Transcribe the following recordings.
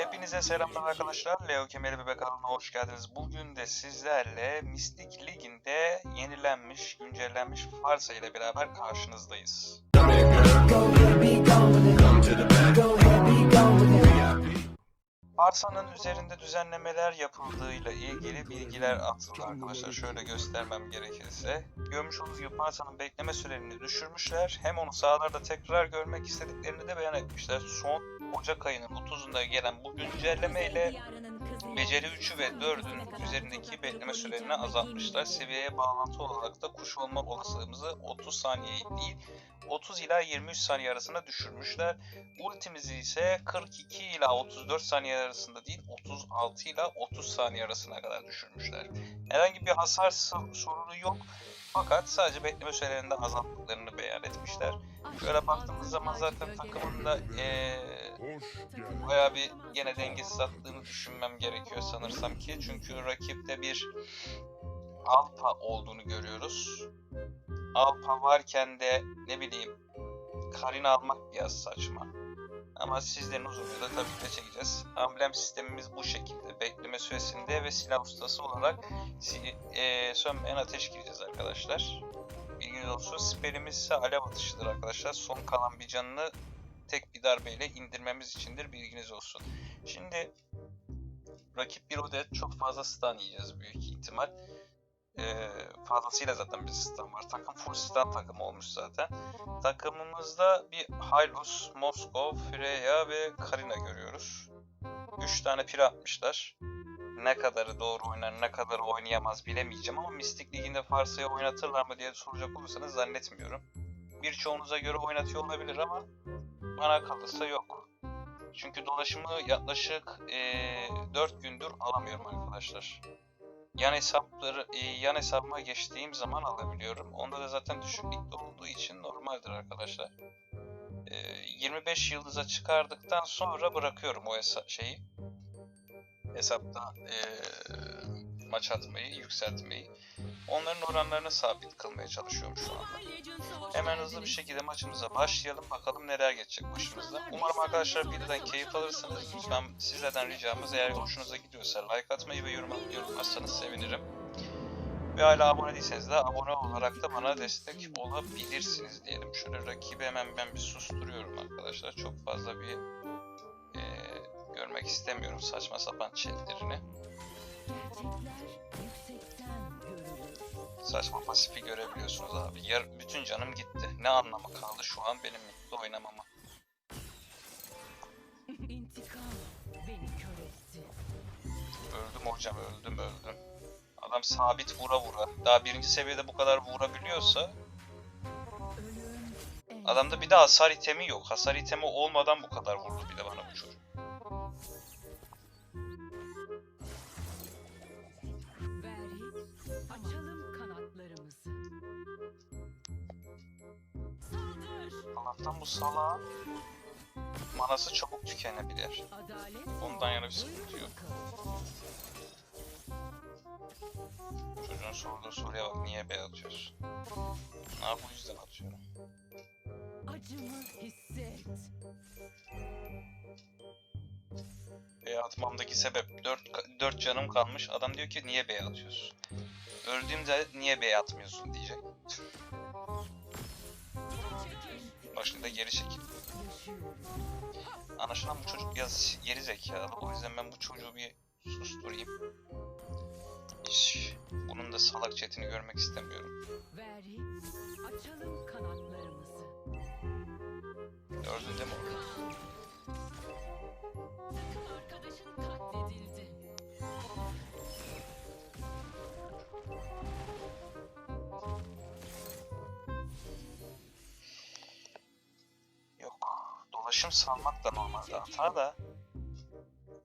Hepinize selamlar arkadaşlar. Leo Kemeri Bebek kanalına hoş geldiniz. Bugün de sizlerle Mistik Ligi'nde yenilenmiş, güncellenmiş Farsa ile beraber karşınızdayız. Farsa'nın üzerinde düzenlemeler yapıldığıyla ilgili bilgiler atıldı arkadaşlar. Şöyle göstermem gerekirse. Görmüş olduğunuz gibi Farsa'nın bekleme sürelerini düşürmüşler. Hem onu sahalarda tekrar görmek istediklerini de beyan etmişler. Son Ocak ayının 30'unda gelen bu güncelleme ile Beceri 3'ü ve 4'ün üzerindeki bekleme sürelerini azaltmışlar. Seviyeye bağlantı olarak da kuş olma olasılığımızı 30 saniye değil 30 ila 23 saniye arasında düşürmüşler. Ultimizi ise 42 ila 34 saniye arasında değil 36 ila 30 saniye arasına kadar düşürmüşler. Herhangi bir hasar so- sorunu yok. Fakat sadece bekleme sürelerinde azalttıklarını beyan etmişler. Şöyle baktığımız zaman zaten takımında eee bayağı bir gene dengesiz attığını düşünmem gerekiyor sanırsam ki. Çünkü rakipte bir Alpa olduğunu görüyoruz. Alpa varken de ne bileyim Karin almak biraz saçma. Ama sizlerin huzurunda tabii ki çekeceğiz. Amblem sistemimiz bu şekilde. Bekleme süresinde ve silah ustası olarak eee sönmeyen ateş gireceğiz arkadaşlar. Bilginiz olsun. Siperimiz ise alev atışıdır arkadaşlar. Son kalan bir canını tek bir darbeyle indirmemiz içindir. Bilginiz olsun. Şimdi rakip bir odet çok fazla stun yiyeceğiz büyük ihtimal. Ee, fazlasıyla zaten bir stun var. Takım full stun takımı olmuş zaten. Takımımızda bir Hylos, Moskov, Freya ve Karina görüyoruz. 3 tane pir atmışlar. Ne kadarı doğru oynar, ne kadarı oynayamaz bilemeyeceğim ama Mystic Ligi'nde Farsa'ya oynatırlar mı diye soracak olursanız zannetmiyorum. Birçoğunuza göre oynatıyor olabilir ama bana kalırsa yok. Çünkü dolaşımı yaklaşık eee 4 gündür alamıyorum arkadaşlar. Yan hesapları eee, yan hesabıma geçtiğim zaman alabiliyorum. Onda da zaten düşüklükte olduğu için normaldir arkadaşlar. Eee, 25 yıldıza çıkardıktan sonra bırakıyorum o hesa- şeyi. Hesapta eee, maç atmayı, yükseltmeyi. Onların oranlarını sabit kılmaya çalışıyorum şu anda. Hemen hızlı bir şekilde maçımıza başlayalım. Bakalım neler geçecek başımızda. Umarım arkadaşlar videodan keyif alırsınız. Lütfen sizlerden ricamız eğer hoşunuza gidiyorsa like atmayı ve yorum atmayı unutmazsanız sevinirim. Ve hala abone değilseniz de abone olarak da bana destek olabilirsiniz diyelim. Şöyle rakibi hemen ben bir susturuyorum arkadaşlar. Çok fazla bir eee, görmek istemiyorum saçma sapan chatlerini. Saçma pasifi görebiliyorsunuz abi. Yar, bütün canım gitti. Ne anlamı kaldı şu an benim mutlu oynamama. İntikam beni kör etti. Öldüm hocam öldüm öldüm. Adam sabit vura vura. Daha birinci seviyede bu kadar vurabiliyorsa adamda bir de hasar itemi yok. Hasar itemi olmadan bu kadar vurdu bir de bana Allah'tan bu salağın manası çabuk tükenebilir. Ondan yana bir sıkıntı yok. Çocuğun sorduğu soruya bak niye B atıyorsun? Ha bu yüzden atıyorum. Acımı hisset. B atmamdaki sebep 4 4 canım kalmış. Adam diyor ki niye B atıyorsun? Öldüğümde niye B atmıyorsun diyecek. De geri çekil. Yaşıyorum. Anlaşılan bu çocuk biraz geri zekalı. O yüzden ben bu çocuğu bir susturayım. Hiç bunun da salak chatini görmek istemiyorum. Gördün değil mi onu? Dolaşım salmak da normalde hata da.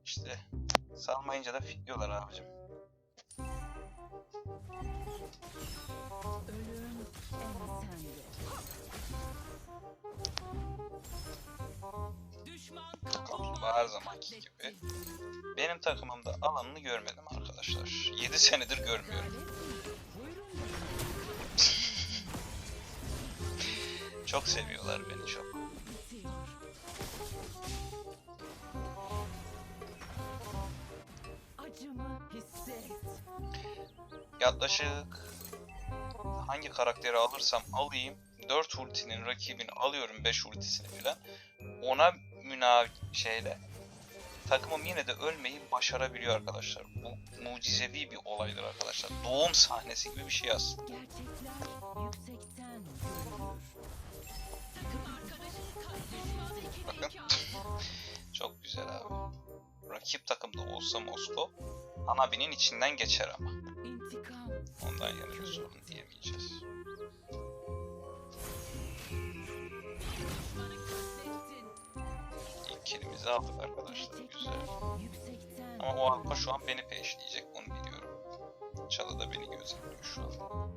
İşte salmayınca da fitliyorlar abicim. Ölüm Kaplumbağa her zamanki gibi. Benim takımımda alanını görmedim arkadaşlar. 7 senedir görmüyorum. Çok seviyorlar beni çok. Yaklaşık hangi karakteri alırsam alayım 4 ultinin rakibini alıyorum 5 ultisini falan. Ona münav şeyle takımım yine de ölmeyi başarabiliyor arkadaşlar. Bu mucizevi bir olaydır arkadaşlar. Doğum sahnesi gibi bir şey aslında. Bakın. Çok güzel abi. Rakip takımda olsa Moskov Hanabi'nin içinden geçer ama. Ondan yana sorun diyemeyeceğiz. İlk kilimizi aldık arkadaşlar. Güzel. Ama o Alpa şu an beni peşleyecek onu biliyorum. Çalı da beni gözetliyor şu an.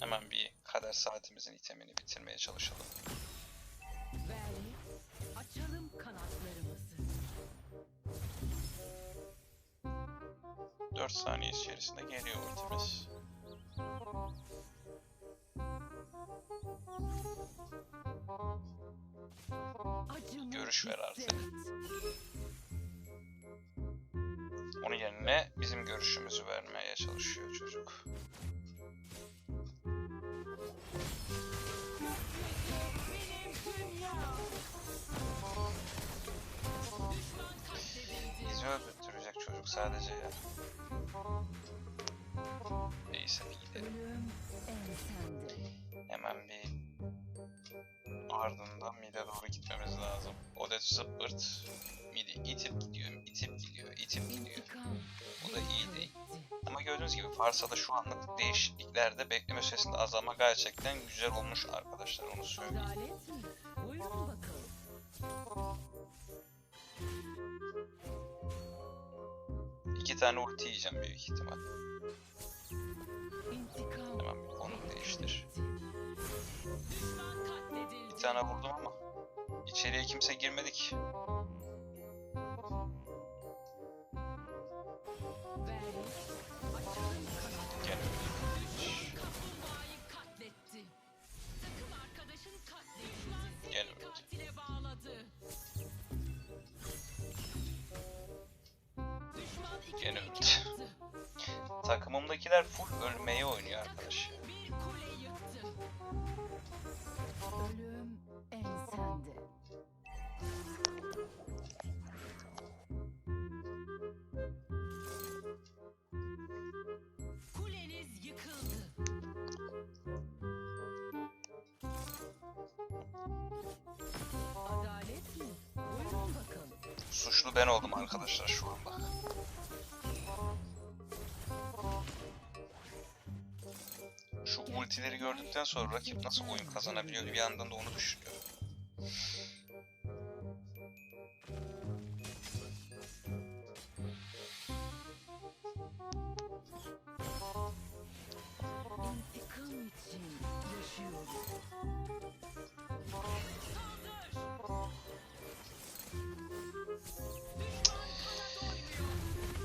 Hemen bir kader saatimizin itemini bitirmeye çalışalım. 4 saniye içerisinde geliyor ultimiz. Görüş ver artık. Onun yerine bizim görüşümüzü vermeye çalışıyor çocuk. Sadece ya. Neyse gidelim. Hemen bir ardından mide doğru gitmemiz lazım. Odet zıppırt. Midi itip gidiyor, itip gidiyor, itip gidiyor. Bu da iyi değil. Ama gördüğünüz gibi Farsa'da şu anlık değişikliklerde bekleme süresinde azalma gerçekten güzel olmuş arkadaşlar onu söyleyeyim. Tane ulti yiyeceğim büyük ihtimal. Hemen konum değiştir. Bir tane vurdum ama içeriye kimse girmedik. Gene öldü. Takımımdakiler full ölmeye oynuyor arkadaş. Takım bir kule yıktı. Ölüm ensende. Kuleniz yıkıldı. Adalet mi? Buyurun bakalım. Suçlu ben oldum arkadaşlar şu an ultileri gördükten sonra rakip nasıl oyun kazanabiliyor bir yandan da onu düşünüyorum.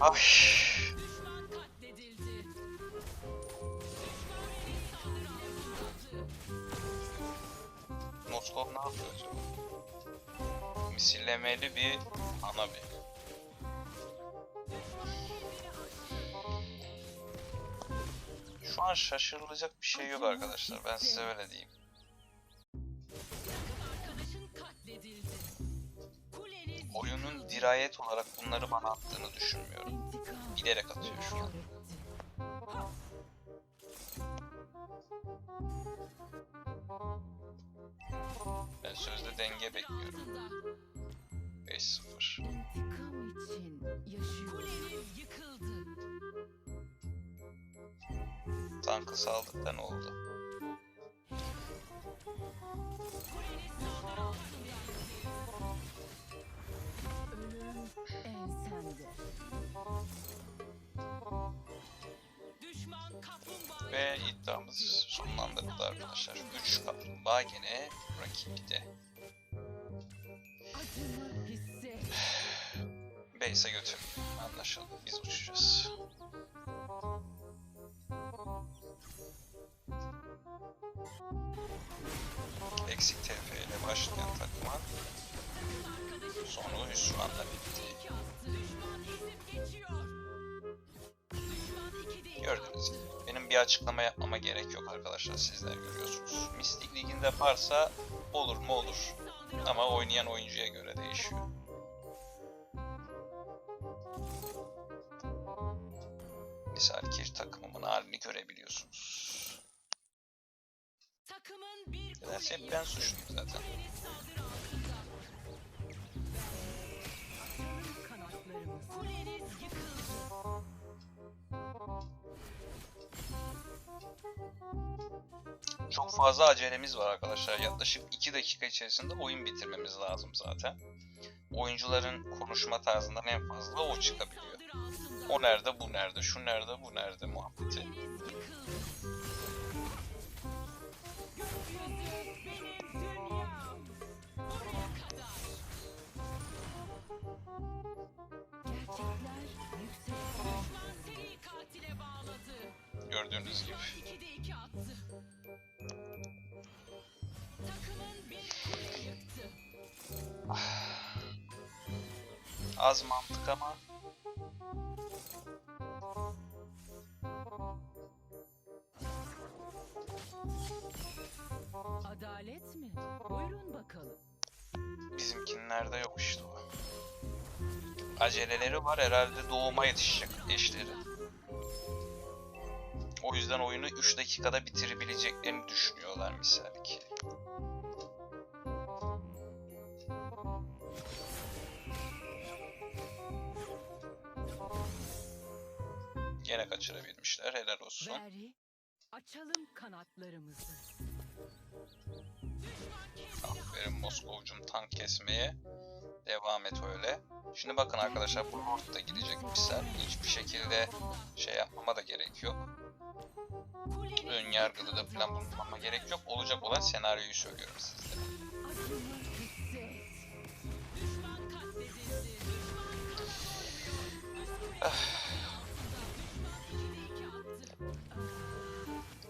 İntikam Misillemeli bir ana bir. Şu an şaşırılacak bir şey yok arkadaşlar. Ben size öyle diyeyim. Oyunun dirayet olarak bunları bana attığını düşünmüyorum. Bilerek atıyor şu an. Ben sözde denge bekliyorum. Tankı saldık da ne oldu? Ve iddiamız sonlandırıldı arkadaşlar. 3 kaplumbağa gene rakipte. Base'e götür. Anlaşıldı. Biz uçacağız. Eksik TF ile başlayan takıma sonu hüsranla bitti. Geçiyor. Düşman iki bir açıklama yapmama gerek yok arkadaşlar. Sizler görüyorsunuz. Mystic Lig'inde varsa olur mu olur. Ama oynayan oyuncuya göre değişiyor. Misal ki takımımın halini görebiliyorsunuz. Nedense hep ben suçluyum zaten. Çok fazla acelemiz var arkadaşlar. Yaklaşık 2 dakika içerisinde oyun bitirmemiz lazım zaten. Oyuncuların konuşma tarzından en fazla o çıkabiliyor. O nerede, bu nerede, şu nerede, bu nerede muhabbeti. Gördüğünüz gibi. Yıktı. Az mantık ama Adalet mi? Buyurun bakalım. bizimkinlerde yok işte o. Aceleleri var herhalde doğuma yetişecek eşleri. O yüzden oyunu 3 dakikada bitirebileceklerini düşünüyorlar misal ki. Gene kaçırabilmişler helal olsun. Veri, açalım kanatlarımızı. Aferin Moskovcum tank kesmeye. Devam et öyle. Şimdi bakın arkadaşlar bu Lord da gidecek misal. Hiçbir şekilde şey yapmama da gerek yok. Ön yargılı da falan bulunmama gerek yok. Olacak olan senaryoyu söylüyorum sizlere.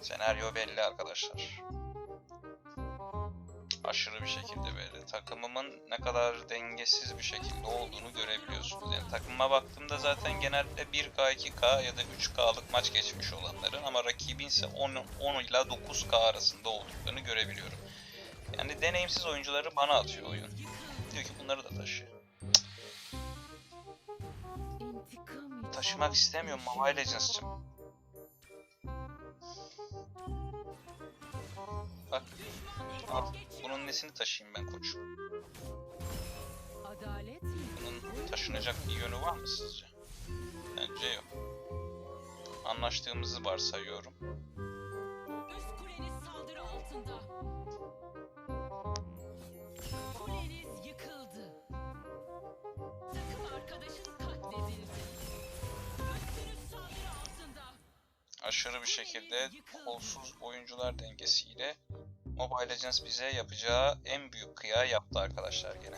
Senaryo belli arkadaşlar. Aşırı bir şekilde belli. Takımımın ne kadar dengesiz bir şekilde olduğunu görebiliyorsunuz. Yani takımıma baktığımda zaten genelde 1K, 2K ya da 3K'lık maç geçmiş olanların ama rakibin ise 10, 10 ila 9K arasında olduklarını görebiliyorum. Yani deneyimsiz oyuncuları bana atıyor oyun. Diyor ki bunları da taşı. Taşımak istemiyorum Mobile Legends'cım. Bak al. Bunun nesini taşıyayım ben koçum? Bunun taşınacak bir yönü var mı sizce? Bence yok. Anlaştığımızı varsayıyorum. Aşırı bir şekilde kolsuz oyuncular dengesiyle Mobile Legends bize yapacağı en büyük kıya yaptı arkadaşlar gene.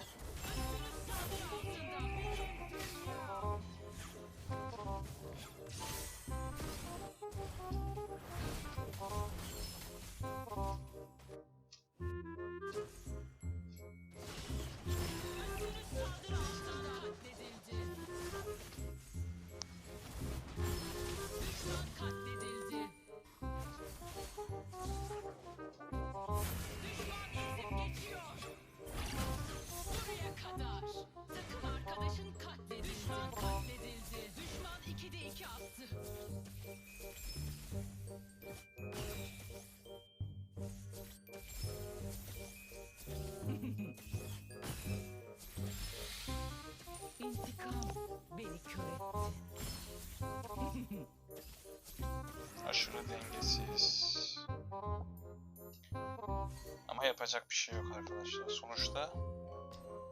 Yapacak bir şey yok arkadaşlar. Sonuçta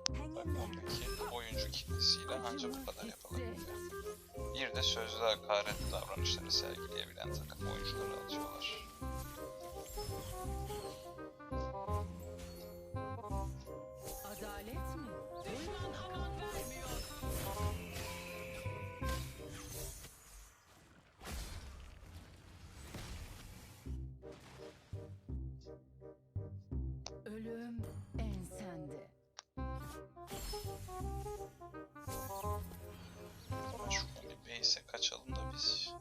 takımdaki oyuncu kitlesiyle ancak bu kadar yapılabiliyor. Bir de sözlü hakaret davranışları sergileyebilen takım oyuncuları atıyorlar. Neyse kaçalım da biz.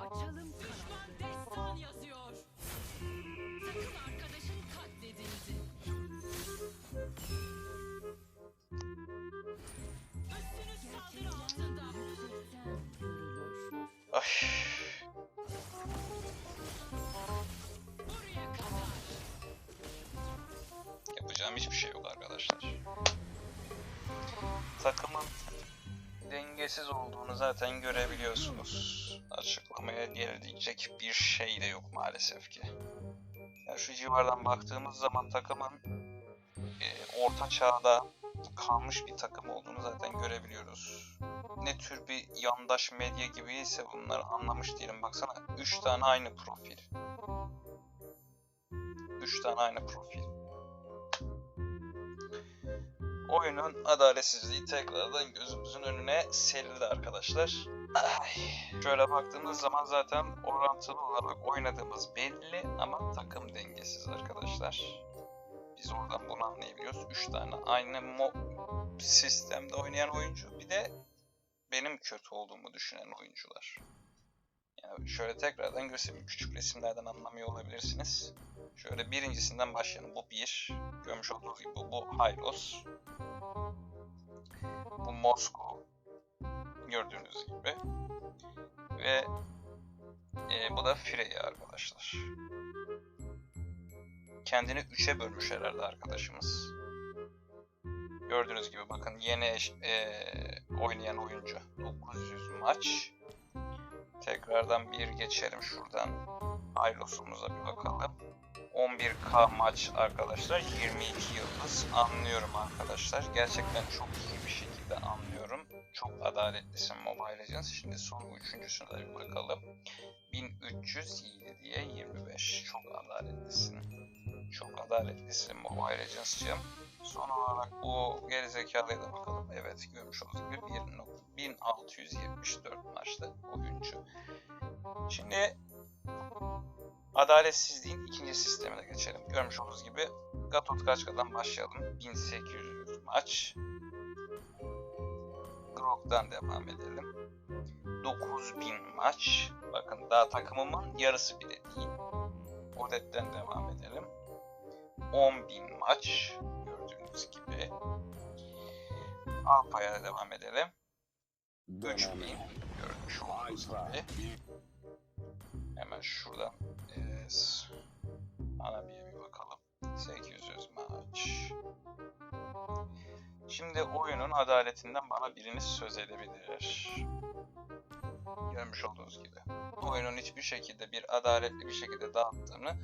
Açalım düşman destan yazıyor. Takım arkadaşın katledildi. Üstünüz saldırı altında. Ay. Dengesiz olduğunu zaten görebiliyorsunuz. Açıklamaya gelecek bir şey de yok maalesef ki. Ya şu civardan baktığımız zaman takımın e, orta çağda kalmış bir takım olduğunu zaten görebiliyoruz. Ne tür bir yandaş medya gibi ise bunları anlamış değilim. Baksana 3 tane aynı profil. 3 tane aynı profil. Oyunun adaletsizliği tekrardan gözümüzün önüne serildi arkadaşlar. Ay. Şöyle baktığımız zaman zaten orantılı olarak oynadığımız belli ama takım dengesiz arkadaşlar. Biz oradan bunu anlayabiliyoruz. 3 tane aynı mo- sistemde oynayan oyuncu bir de benim kötü olduğumu düşünen oyuncular. Yani şöyle tekrardan göstereyim. Küçük resimlerden anlamıyor olabilirsiniz. Şöyle birincisinden başlayalım. Bu bir. Görmüş olduğunuz gibi bu, bu Hylos. Bu Moskova. Gördüğünüz gibi. Ve e, bu da Freya arkadaşlar. Kendini üçe bölmüş herhalde arkadaşımız. Gördüğünüz gibi bakın yeni e, oynayan oyuncu. 900 maç. Tekrardan bir geçelim şuradan. Aylos'umuza bir bakalım. 11K maç arkadaşlar. 22 yıldız. Anlıyorum arkadaşlar. Gerçekten çok iyi bir şekilde anlıyorum. Çok adaletlisin Mobile Legends. Şimdi son üçüncüsüne de bir bakalım. 1307 diye 25. Çok adaletlisin. Çok adaletlisin Mobile Legends'cığım. Son olarak bu gerizekalıya da bakalım. Evet görmüş olduğunuz gibi 1.- 1674 maçlı oyuncu. Şimdi adaletsizliğin ikinci sistemine geçelim. Görmüş olduğunuz gibi Gatot Kaçka'dan başlayalım. 1800 maç. Grok'tan devam edelim. 9000 maç. Bakın daha takımımın yarısı bile değil. Odette'den devam edelim. 10.000 maç. Gördüğünüz gibi. Alpay'a devam edelim. 3000 görmüş olduğunuz gibi. Hemen şuradan es. Anabi'ye bir bakalım. 800 maç. Şimdi oyunun adaletinden bana biriniz söz edebilir. Görmüş olduğunuz gibi. Oyunun hiçbir şekilde bir adaletli bir şekilde dağıttığını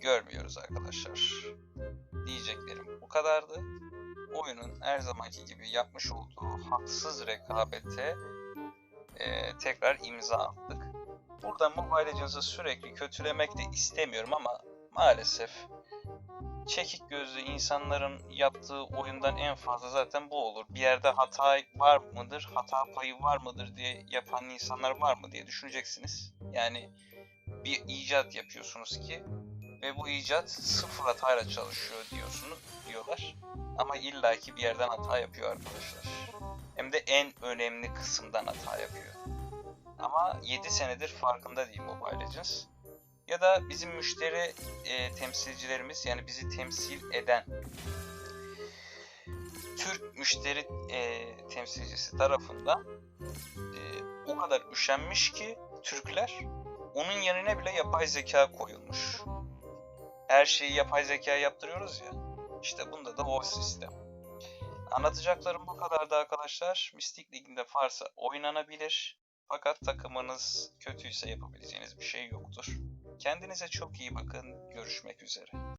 görmüyoruz arkadaşlar. Diyeceklerim bu kadardı. Oyunun her zamanki gibi yapmış olduğu haksız rekabete eee, tekrar imza attık. Burada Mobile Legends'ı sürekli kötülemek de istemiyorum ama maalesef çekik gözlü insanların yaptığı oyundan en fazla zaten bu olur. Bir yerde hata var mıdır, hata payı var mıdır diye yapan insanlar var mı diye düşüneceksiniz. Yani bir icat yapıyorsunuz ki ve bu icat sıfır hatayla çalışıyor diyorsunuz diyorlar. Ama illaki bir yerden hata yapıyor arkadaşlar. Hem de en önemli kısımdan hata yapıyor. Ama 7 senedir farkında değil Mobile Legends. Ya da bizim müşteri e, temsilcilerimiz yani bizi temsil eden Türk müşteri e, temsilcisi tarafından e, o kadar üşenmiş ki Türkler onun yerine bile yapay zeka koyulmuş. Her şeyi yapay zeka yaptırıyoruz ya. İşte bunda da o sistem. Anlatacaklarım bu kadardı arkadaşlar. Mystic Lig'inde Farsa oynanabilir. Fakat takımınız kötüyse yapabileceğiniz bir şey yoktur. Kendinize çok iyi bakın. Görüşmek üzere.